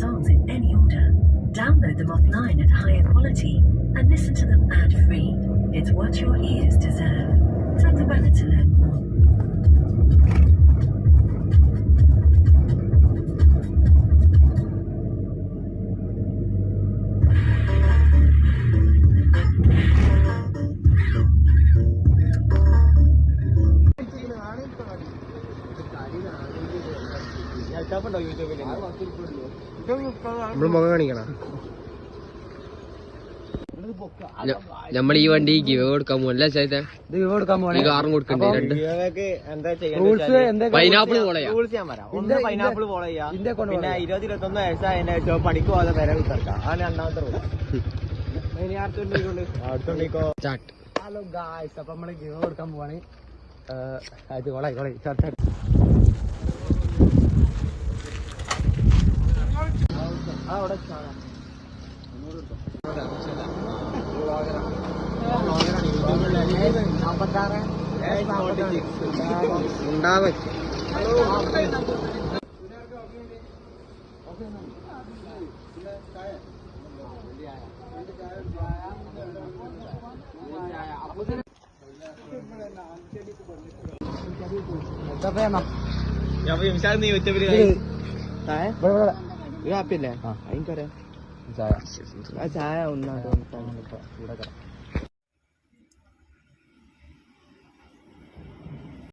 songs in any order. Download them offline at higher quality and listen to them ad free. It's what your ears deserve. Tap the banner to learn more. മുഖം കാണിക്കണം നമ്മൾ ഈ വണ്ടി give കൊടുക്കാൻ പോകല്ല ചേട്ടാ give കൊടുക്കാൻ കാറും കൊടുക്കണ്ടേ? രണ്ട്. പൈനാപ്പിൾ പോളയാ. പൈനാപ്പിൾ ഇന്റെ പിന്നെ ശേഷം പണിക്ക് പോകാതെ വരെ വിത്തർക്കാം അതാണ് രണ്ടാമത്തെ റൂൾ ഹലോ ഗായ്സ് അപ്പൊ നമ്മൾ ഗിവ് കൊടുക്കാൻ പോവാണ്. അത് കൊളായി കൊളായി ഷർട്ട് ഉണ്ടാവേ. നീ യൂട്യൂബിൽ ഹാപ്പി അല്ലേ? ആ. എനിക്കറിയാം. ചായ. ചായ ഒന്നാ